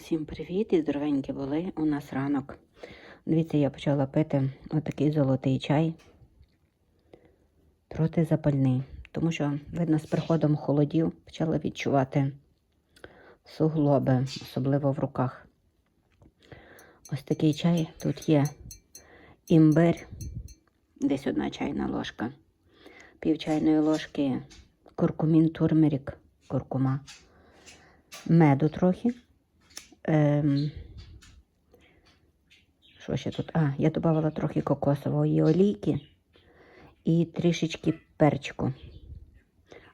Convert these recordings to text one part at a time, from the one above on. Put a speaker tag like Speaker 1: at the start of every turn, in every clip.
Speaker 1: Всім привіт і здоровенькі були. У нас ранок. Дивіться, я почала пити отакий золотий чай. Протизапальний. Тому що, видно, з приходом холодів почала відчувати суглоби, особливо в руках. Ось такий чай. Тут є імбир, десь одна чайна ложка, пів чайної ложки куркумін турмерік, куркума, меду трохи. Ем, що ще тут? А, я додавала трохи кокосової олійки і трішечки перчику,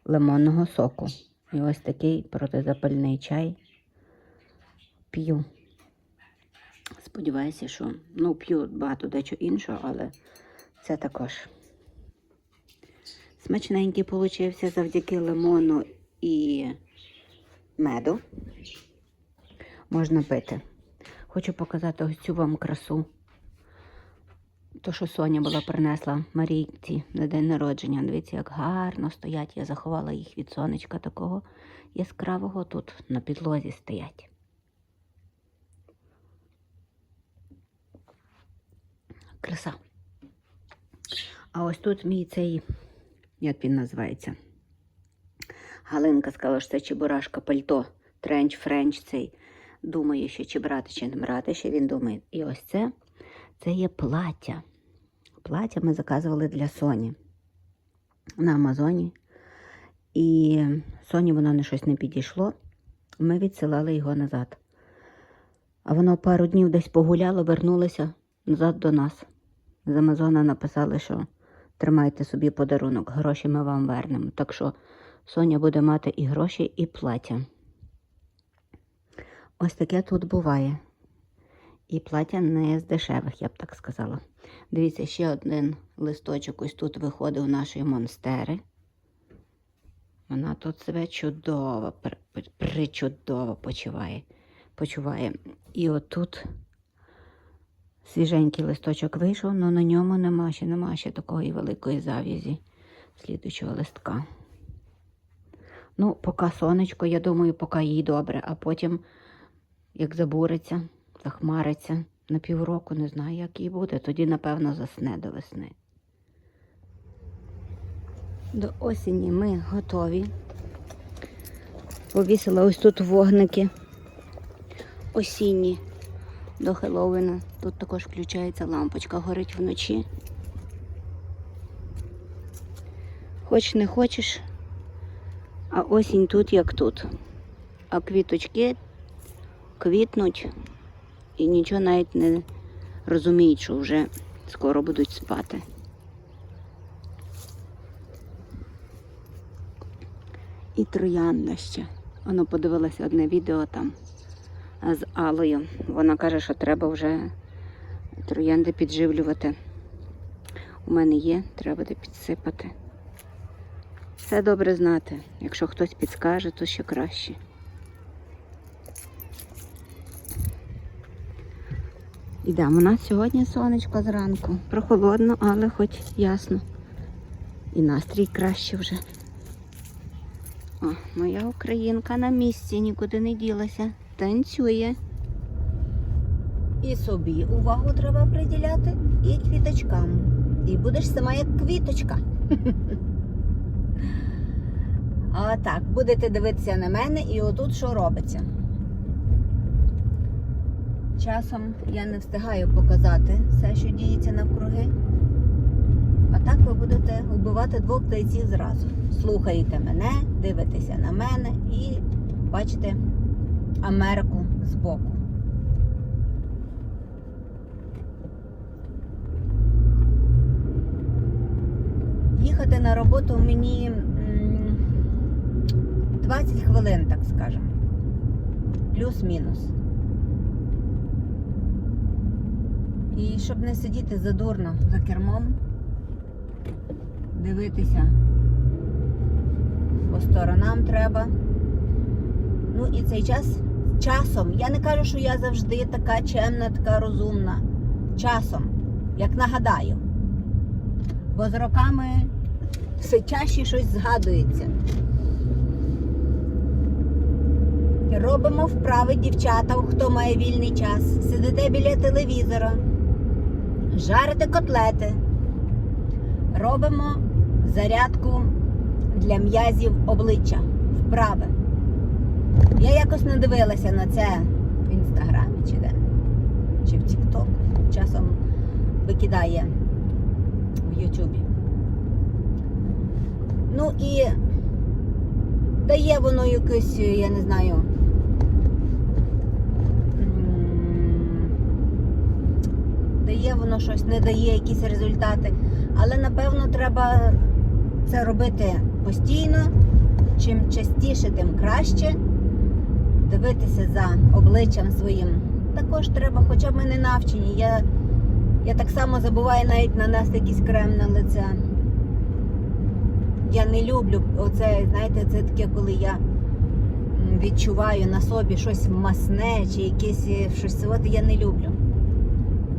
Speaker 1: лимонного соку. І ось такий протизапальний чай п'ю. Сподіваюся, що ну, п'ю багато дечого іншого, але це також. Смачненький получився завдяки лимону і меду можна пити. Хочу показати ось цю вам красу. То, що Соня була принесла Марійці на день народження. Дивіться, як гарно стоять. Я заховала їх від сонечка такого яскравого тут на підлозі стоять. Краса. А ось тут мій цей, як він називається? Галинка сказала, що це чебурашка пальто, тренч, френч цей. Думає, що чи брати, чи не брати, ще він думає. І ось це, це є плаття. Плаття ми заказували для Соні на Амазоні. І Соні воно не щось не підійшло. Ми відсилали його назад. А воно пару днів десь погуляло, вернулося назад до нас. З Амазона написали, що тримайте собі подарунок, гроші ми вам вернемо. Так що Соня буде мати і гроші, і плаття. Ось таке тут буває. І плаття не з дешевих, я б так сказала. Дивіться, ще один листочок ось тут виходить у нашої монстери. Вона тут себе чудово, при- при- причудово почуває. почуває. І отут свіженький листочок вийшов, але на ньому нема ще, нема ще такої великої зав'язі слідучого листка. Ну, поки сонечко, я думаю, поки їй добре, а потім як забуриться, захмариться на півроку, не знаю, як їй буде. Тоді, напевно, засне до весни. До осені ми готові. Повісила ось тут вогники осінні до Хеллоуіна. Тут також включається лампочка, горить вночі. Хоч не хочеш, а осінь тут як тут. А квіточки квітнуть і нічого навіть не розуміють, що вже скоро будуть спати. І троянда ще. Воно подивилася одне відео там з Алою. Вона каже, що треба вже троянди підживлювати. У мене є, треба буде підсипати. Все добре знати. Якщо хтось підскаже, то ще краще. Ідемо. У нас сьогодні сонечко зранку. Прохолодно, але хоч ясно. І настрій краще вже. О, моя українка на місці, нікуди не ділася. Танцює. І собі увагу треба приділяти, і квіточкам. І будеш сама як квіточка. А так, будете дивитися на мене і отут що робиться. Часом я не встигаю показати все, що діється навкруги. А так ви будете вбивати двох зайців зразу. Слухаєте мене, дивитеся на мене і бачите Америку збоку. Їхати на роботу мені 20 хвилин, так скажемо. Плюс-мінус. І щоб не сидіти задурно за кермом, дивитися по сторонам треба. Ну і цей час часом. Я не кажу, що я завжди така чемна, така розумна. Часом, як нагадаю. Бо з роками все чаще щось згадується. Робимо вправи дівчата, хто має вільний час. Сидите біля телевізора, жарите котлети. Робимо зарядку для м'язів обличчя. Вправи. Я якось не дивилася на це в інстаграмі чи де. Чи в Тікток. Часом викидає в Ютубі. Ну і дає воно якесь, я не знаю. Дає воно щось, не дає якісь результати. Але напевно треба це робити постійно. Чим частіше, тим краще. Дивитися за обличчям своїм. Також треба, хоча ми не навчені. Я, я так само забуваю навіть нанести якийсь крем на лице. Я не люблю оце, знаєте, це таке, коли я відчуваю на собі щось масне чи якесь е, щось. От я не люблю.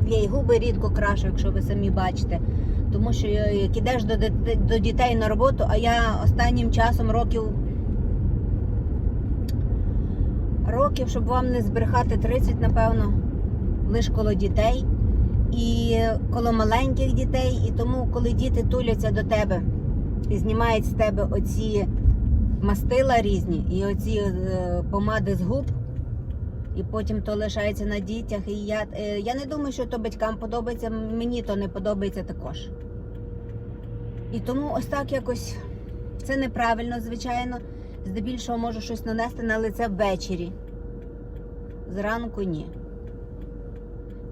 Speaker 1: Я і губи рідко крашу, якщо ви самі бачите. Тому що як ідеш до, до дітей на роботу, а я останнім часом років років, щоб вам не збрехати 30, напевно, лише коло дітей і коло маленьких дітей. І тому, коли діти туляться до тебе і знімають з тебе оці мастила різні і оці е, помади з губ, і потім то лишається на дітях. І я, е, я не думаю, що то батькам подобається, мені то не подобається також. І тому ось так якось це неправильно, звичайно. Здебільшого можу щось нанести на лице ввечері. Зранку ні.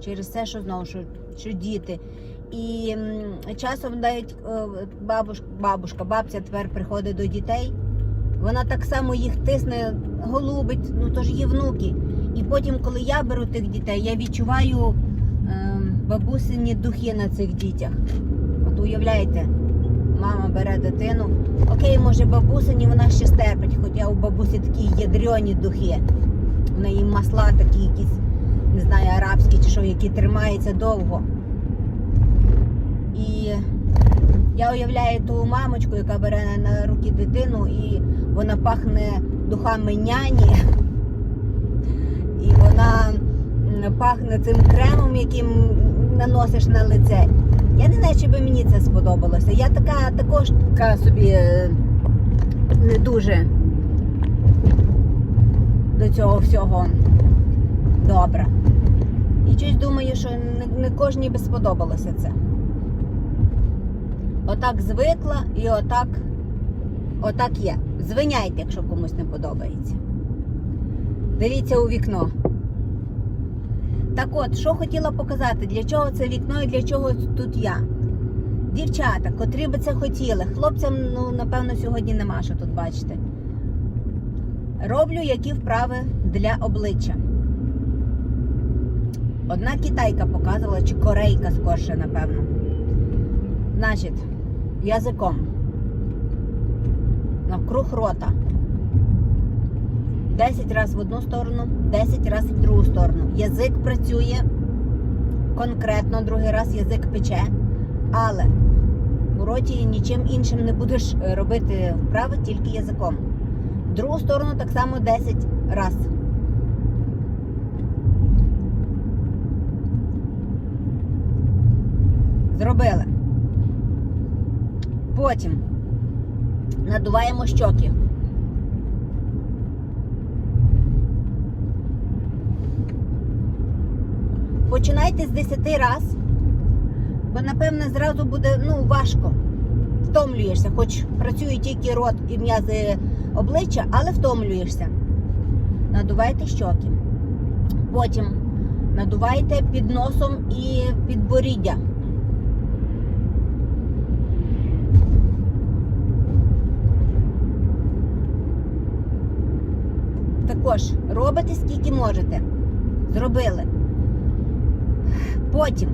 Speaker 1: Через те, що знову що, що діти. І часом навіть е, бабушка, бабушка, бабця тепер приходить до дітей. Вона так само їх тисне, голубить, ну то ж є внуки. І потім, коли я беру тих дітей, я відчуваю е, бабусині духи на цих дітях. От уявляєте, мама бере дитину. Окей, може бабусині вона ще стерпить, хоча у бабусі такі ядрені духи. В неї масла такі якісь, не знаю, арабські чи що, які тримаються довго. І я уявляю ту мамочку, яка бере на руки дитину, і вона пахне духами няні. І вона пахне цим кремом, яким наносиш на лице. Я не знаю, чи би мені це сподобалося. Я така також така собі е, не дуже до цього всього добра. І щось думаю, що не, не кожній би сподобалося це. Отак звикла і отак, отак є. Звиняйте, якщо комусь не подобається. Дивіться у вікно. Так от, що хотіла показати, для чого це вікно і для чого тут я. Дівчата, котрі би це хотіли, хлопцям, ну, напевно, сьогодні нема, що тут бачите. Роблю які вправи для обличчя. Одна китайка показувала, чи корейка скорше, напевно. Значить, язиком. Навкруг рота. 10 разів в одну сторону, 10 разів в другу сторону. Язик працює конкретно, другий раз язик пече, але у роті нічим іншим не будеш е, робити вправи, тільки язиком. В другу сторону так само 10 разів. Зробили. Потім надуваємо щоки. Починайте з 10 раз, бо напевне зразу буде ну, важко. Втомлюєшся, хоч працює тільки рот і м'язи обличчя, але втомлюєшся. Надувайте щоки. Потім надувайте під носом і підборіддя. Також робите скільки можете. Зробили. Потім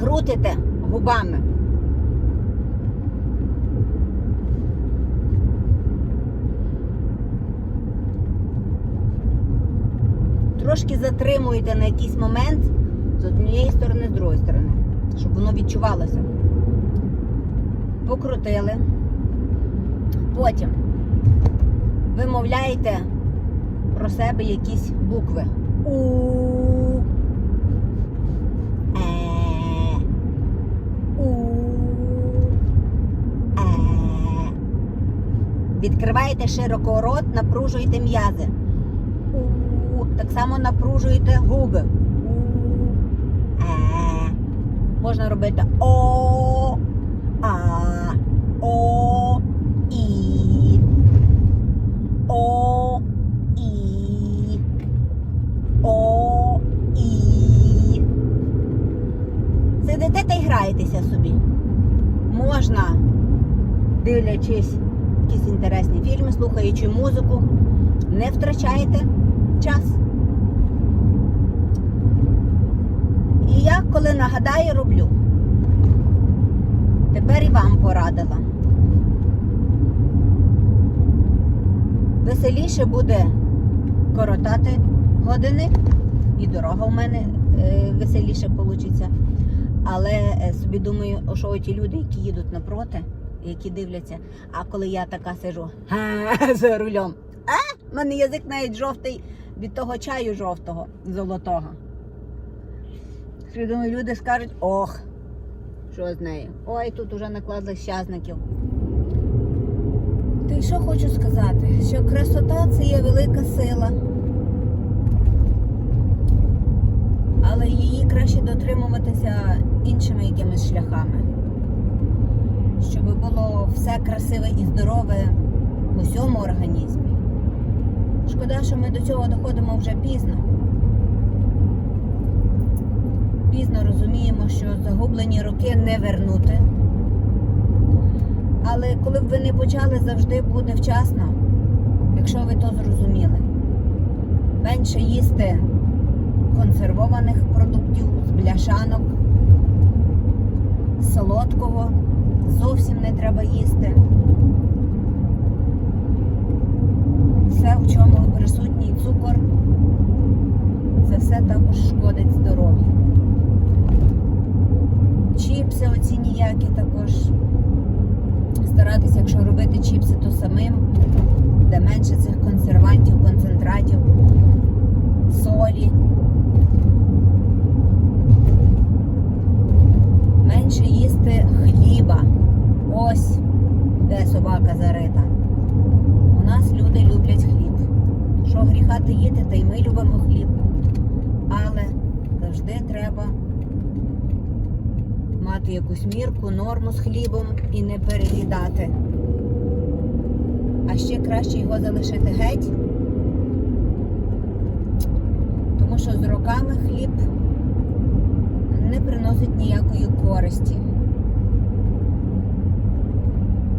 Speaker 1: крутите губами. Трошки затримуєте на якийсь момент з однієї сторони, з другої сторони, щоб воно відчувалося. Покрутили. Потім вимовляєте про себе якісь букви. У. Е. У. Е. Відкриваєте широко рот, напружуєте м'язи. Так само напружуєте губи. Е. Можна робити О. А. О. І. О. І. О. І. Сидите та й граєтеся собі. Можна, дивлячись якісь інтересні фільми, слухаючи музику, не втрачайте час. І я, коли нагадаю, роблю. Тепер і вам порадила. Веселіше буде коротати години, і дорога в мене е, веселіше вийде. Але е, собі думаю, що ті люди, які їдуть напроти, які дивляться, а коли я така сижу за рулем, а? в мене язик навіть жовтий від того чаю жовтого, золотого. Думаю, люди скажуть, ох, що з нею? Ой, тут уже накладли щазників. Й що хочу сказати, що красота це є велика сила. Але її краще дотримуватися іншими якимись шляхами. Щоб було все красиве і здорове в усьому організмі. Шкода, що ми до цього доходимо вже пізно. Пізно розуміємо, що загублені роки не вернути. Але коли б ви не почали, завжди буде вчасно, якщо ви то зрозуміли. Менше їсти консервованих продуктів, з бляшанок, солодкого зовсім не треба їсти. Все, в чому присутній цукор, це все також шкодить здоров'ю. Чіпси оці ніякі також. Старатися, якщо робити чіпси, то самим, де менше цих консервантів, концентратів, солі. Менше їсти хліба. Ось зарита. У нас люди люблять хліб. Що гріха таїти, та й ми любимо хліб. Але завжди треба мати якусь мірку, норму з хлібом і не переїдати. А ще краще його залишити геть, тому що з роками хліб не приносить ніякої користі.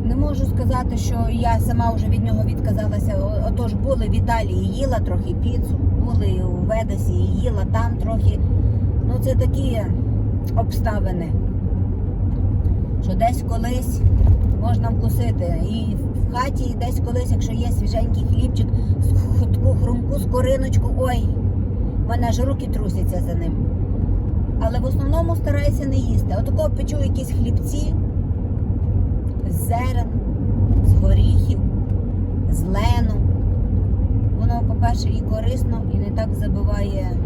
Speaker 1: Не можу сказати, що я сама вже від нього відказалася. Отож були в Італії, їла трохи піцу, були у Ведесі, їла там трохи. Ну це такі обставини що десь колись можна вкусити. І в хаті десь колись, якщо є свіженький хлібчик, таку хрумку скориночку, ой, в мене аж руки трусяться за ним. Але в основному стараюся не їсти. Отако печу якісь хлібці зерен, з горіхів, з лену. Воно, по-перше, і корисно, і не так забиває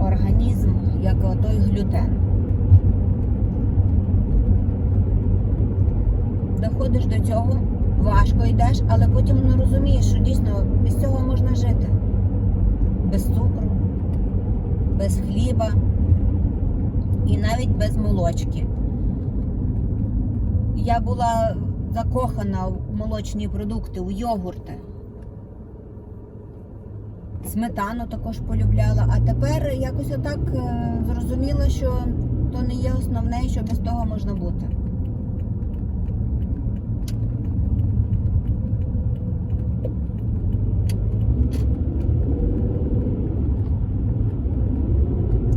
Speaker 1: організм, як отой глютен. Доходиш до цього, важко йдеш, але потім не розумієш, що дійсно без цього можна жити. Без цукру, без хліба і навіть без молочки. Я була закохана в молочні продукти, у йогурти. Сметану також полюбляла, а тепер якось отак е, зрозуміла, що то не є основне, що без того можна бути.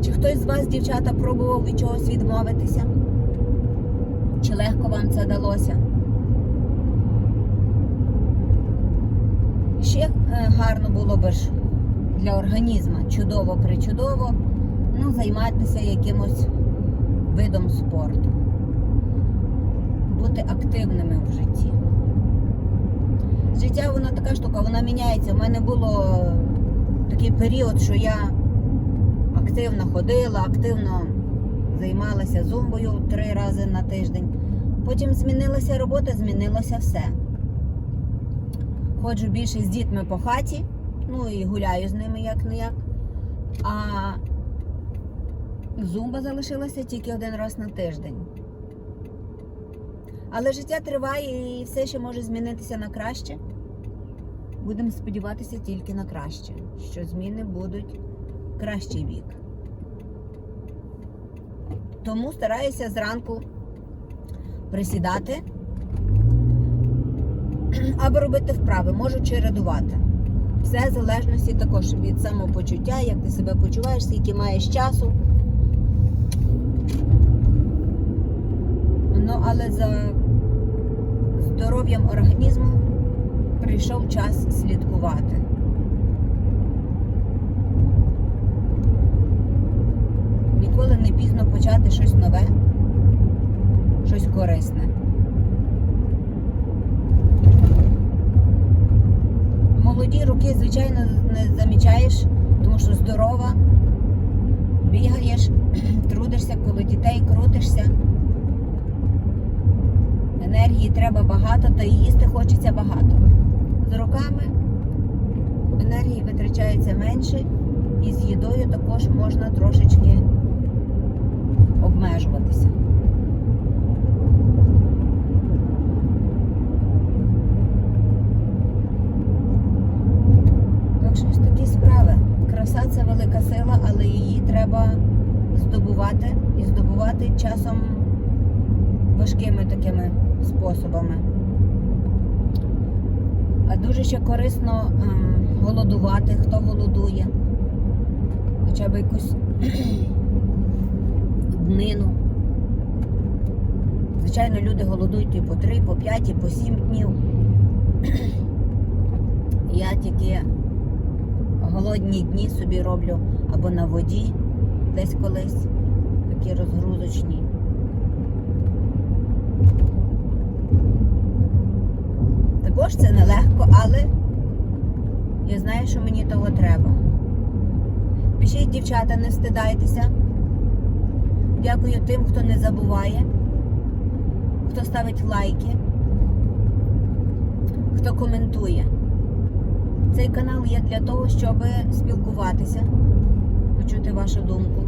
Speaker 1: Чи хтось з вас, дівчата, пробував від чогось відмовитися? Чи легко вам це далося? Ще е, гарно було би ж для організму чудово причудово ну, займатися якимось видом спорту, бути активними в житті. Життя вона така штука, вона міняється. У мене було такий період, що я активно ходила, активно займалася зумбою три рази на тиждень. Потім змінилася робота, змінилося все. Ходжу більше з дітьми по хаті, ну і гуляю з ними як не як. А зумба залишилася тільки один раз на тиждень. Але життя триває і все ще може змінитися на краще. Будемо сподіватися тільки на краще, що зміни будуть в кращий бік. Тому стараюся зранку присідати або робити вправи, можу чередувати. Все в залежності також від самопочуття, як ти себе почуваєш, скільки маєш часу. Ну, але за здоров'ям організму прийшов час слідкувати. Ніколи не пізно почати щось нове, щось корисне. Молоді роки, звичайно, не замічаєш, тому що здорова, бігаєш, трудишся коло дітей, крутишся. Енергії треба багато, та і їсти хочеться багато. З роками енергії витрачається менше, і з їдою також можна трошечки обмежуватися. Так що ось такі справи. Краса це велика сила, але її треба здобувати і здобувати часом важкими такими способами. А дуже ще корисно ем, голодувати, хто голодує. Хоча б якусь днину. Звичайно, люди голодують і по 3, і по 5, і по 7 днів. Я тільки голодні дні собі роблю або на воді, десь колись, такі розгрузочні. Також це нелегко, але я знаю, що мені того треба. Пишіть, дівчата, не встидайтеся. Дякую тим, хто не забуває, хто ставить лайки, хто коментує. Цей канал є для того, щоб спілкуватися, почути вашу думку.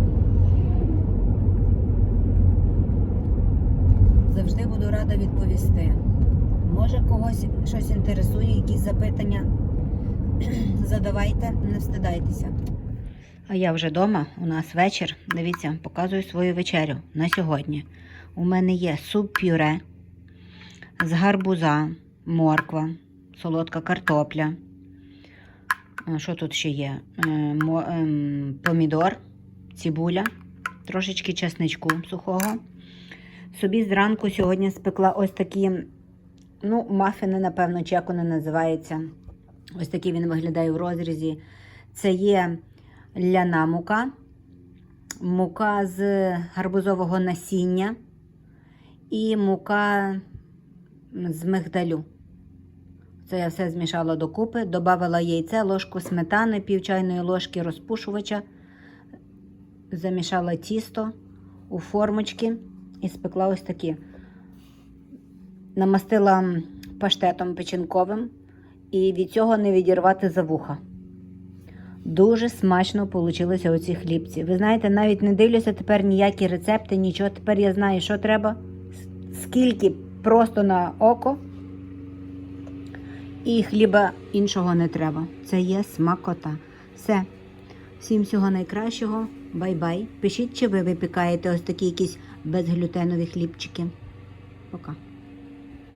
Speaker 1: Завжди буду рада відповісти. Може когось щось інтересує, якісь запитання. Задавайте, не встидайтеся. А я вже вдома, у нас вечір. Дивіться, показую свою вечерю на сьогодні. У мене є суп-пюре з гарбуза, морква, солодка картопля. Що тут ще є? Е, ем, Помідор, цибуля, трошечки чесничку сухого. Собі зранку сьогодні спекла ось такі, ну, мафіни, напевно, чи як вони називаються. Ось такий він виглядає в розрізі. Це є ляна мука, мука з гарбузового насіння і мука з мигдалю. Це я все змішала докупи, додала яйце, ложку сметани, пів чайної ложки розпушувача, замішала тісто у формочки і спекла ось такі. Намастила паштетом печінковим і від цього не відірвати за вуха. Дуже смачно получилися оці хлібці. Ви знаєте, навіть не дивлюся тепер ніякі рецепти, нічого. Тепер я знаю, що треба, скільки просто на око. І хліба іншого не треба. Це є смакота. Все. Всім всього найкращого. Бай-бай. Пишіть, чи ви випікаєте ось такі якісь безглютенові хлібчики. Пока.